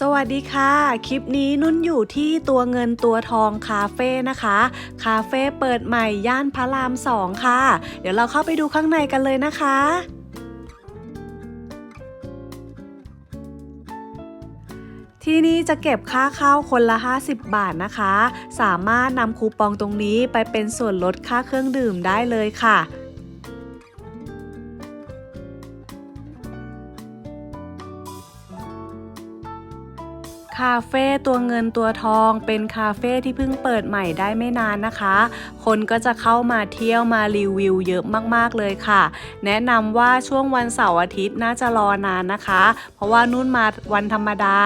สวัสดีค่ะ คลิปนี้นุ่นอยู่ที่ตัวเงินตัวทองคาเฟ่นะคะ คาเฟ่เปิดใหม่ย่านพระรามสองค่ะ เดี๋ยวเราเข้าไปดูข้างในกันเลยนะคะที่นี่จะเก็บค่าเข้าคนละ 50 บาทนะคะ สามารถนำคูปองตรงนี้ไปเป็นส่วนลดค่าเครื่องดื่มได้เลยค่ะ คาเฟ่ตัวเงินตัวทอง เป็นคาเฟ่ที่เพิ่งเปิดใหม่ได้ไม่นานนะคะ คนก็จะเข้ามาเที่ยวมารีวิวเยอะมากๆเลยค่ะ แนะนำว่าช่วงวันเสาร์อาทิตย์น่าจะรอนานนะคะ เพราะว่านุ่นมาวันธรรมดา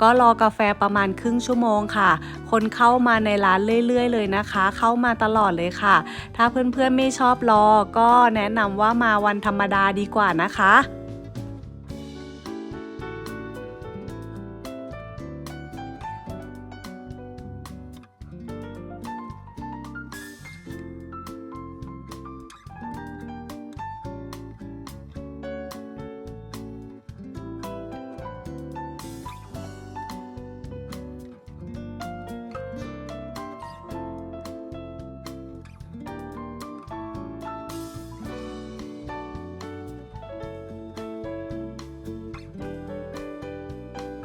ก็รอกาแฟประมาณครึ่งชั่วโมงค่ะ คนเข้ามาในร้านเรื่อย ๆ เลยนะคะ เข้ามาตลอดเลยค่ะ ถ้าเพื่อนๆไม่ชอบรอก็แนะนำว่ามาวันธรรมดาดีกว่านะคะ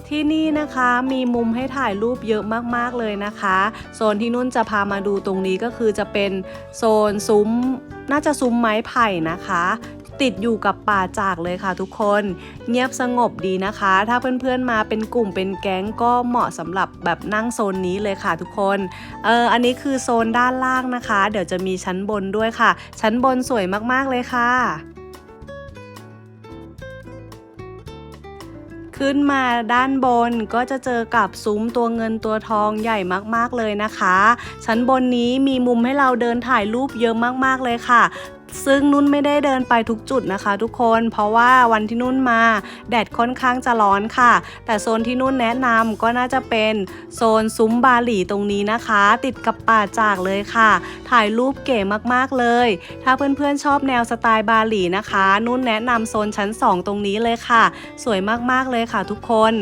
ที่นี่นะคะมีมุมให้ถ่ายรูปเยอะมากๆเลยนะคะ โซนที่นุ่นจะพามาดูตรงนี้ก็คือจะเป็นโซนซุ้ม น่าจะซุ้มไม้ไผ่นะคะ ติดอยู่กับป่าจากเลยค่ะทุกคน เงียบสงบดีนะคะ ถ้าเพื่อนๆมาเป็นกลุ่มเป็นแก๊งก็เหมาะสำหรับแบบนั่งโซนนี้เลยค่ะทุกคนเอออันนี้คือโซนด้านล่างนะคะ เดี๋ยวจะมีชั้นบนด้วยค่ะ ชั้นบนสวยมากๆเลยค่ะ ขึ้นมาด้านบนก็จะเจอกับซุ้มตัวเงินตัวทองใหญ่มากๆเลยนะคะ ชั้นบนนี้มีมุมให้เราเดินถ่ายรูปเยอะมากๆเลยค่ะ ซึ่งนุ่นไม่ได้เดินไปทุกจุดนะคะ ทุกคนเพราะว่าวันที่นุ่นมา แดดค่อนข้างจะร้อนค่ะ แต่โซนที่นุ่นแนะนำก็น่าจะเป็นโซนซุ้มบาหลีตรงนี้นะคะ ติดกับป่าจากเลยค่ะ ถ่ายรูปเก๋มากๆเลย ถ้าเพื่อนๆชอบแนวสไตล์บาหลีนะคะ นุ่นแนะนำโซนชั้น 2 ตรงนี้เลยค่ะ สวยมากๆเลยค่ะทุกคน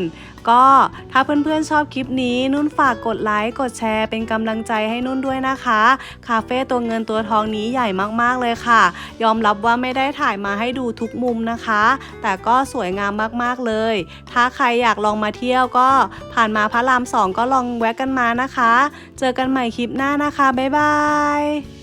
ก็ถ้าเพื่อนๆชอบคลิปนี้นุ่นฝากกดไลค์กดแชร์เป็นกำลังใจให้นุ่นด้วยนะคะ คาเฟ่ตัวเงินตัวทองนี้ใหญ่มากๆเลยค่ะ ยอมรับว่าไม่ได้ถ่ายมาให้ดูทุกมุมนะคะ แต่ก็สวยงามมากๆเลย ถ้าใครอยากลองมาเที่ยวก็ผ่านมาพระรามสองก็ลองแวะกันมานะคะ เจอกันใหม่คลิปหน้านะคะ บ๊ายบาย